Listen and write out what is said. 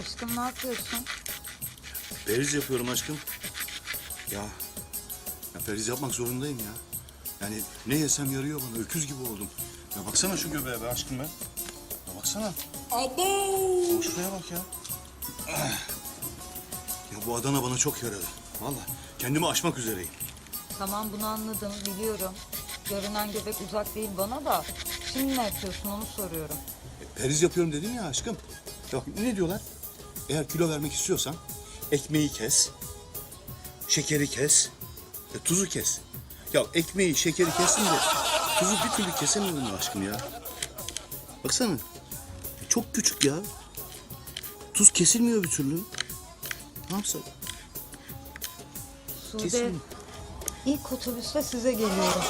Aşkım ne yapıyorsun? Periz yapıyorum aşkım. Ya, ya periz yapmak zorundayım ya. Yani ne yesem yarıyor bana. Öküz gibi oldum. Ya baksana şu göbeğe be aşkım ben. Ya baksana. Abo! Şuraya bak ya. Ya bu Adana bana çok yaradı. Vallahi kendimi aşmak üzereyim. Tamam bunu anladım biliyorum. Görünen göbek uzak değil bana da. Şimdi ne yapıyorsun onu soruyorum. E, periz yapıyorum dedin ya aşkım. Ya bak ne diyorlar? Eğer kilo vermek istiyorsan ekmeği kes, şekeri kes, e, tuzu kes. Ya ekmeği, şekeri kestim de tuzu bir türlü kesemedim aşkım ya. Baksana. Çok küçük ya. Tuz kesilmiyor bir türlü. Ne yapsak? Sude Kesin. ilk otobüste size geliyorum.